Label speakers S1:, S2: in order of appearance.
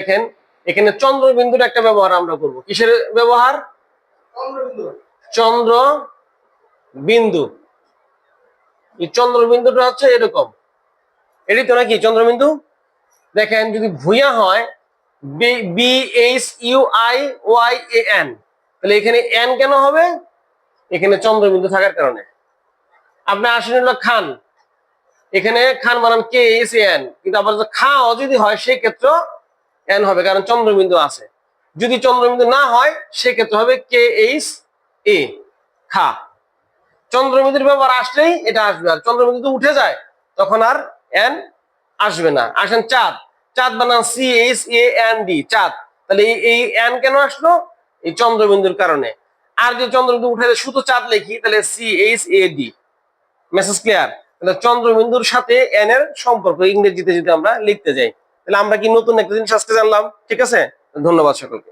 S1: দেখেন, এখানে চন্দ্রবিন্দুর একটা ব্যবহার আমরা করব। কিসের ব্যবহার? চন্দ্র বিন্দু চন্দ্রবিন্দুটা হচ্ছে এরকম। এটি তো নাকি চন্দ্রবিন্দু? দেখেন, যদি ভুইয়া হয় B H U I Y A N তাহলে এখানে এন কেন হবে? এখানে চন্দ্রবিন্দু থাকার কারণে। আপনি আসেন হলো খান। এখানে খান বানান কে এস এন কিন্তু যদি খাও যদি হয় সেই ক্ষেত্রে এন হবে, কারণ চন্দ্রবিন্দু আছে। যদি চন্দ্রবিন্দু না হয়, সেক্ষেত্রে হবে কে এইচ এ খা। চন্দ্রবিন্দুর ব্যাপার আসলেই এটা আসবে, আর চন্দ্রবিন্দু উঠে যায়, তখন আর এন আসবে না। আসেন চাঁদ। চাঁদ বানান C H A N D চাঁদ। তাহলে এই এন কেন আসলো? এই চন্দ্রবিন্দুর কারণে। আর যদি চন্দ্রবিন্দু উঠে যায়, শুধু চাঁদ লিখি, তাহলে C H A D message clear তাহলে চন্দ্রবিন্দুর সাথে এন এর সম্পর্ক, ইংরেজিতে যদি আমরা লিখতে যাই। তাহলে আমরা কি নতুন একটা জিনিস আজকে জানলাম? ঠিক আছে? ধন্যবাদ সকলকে।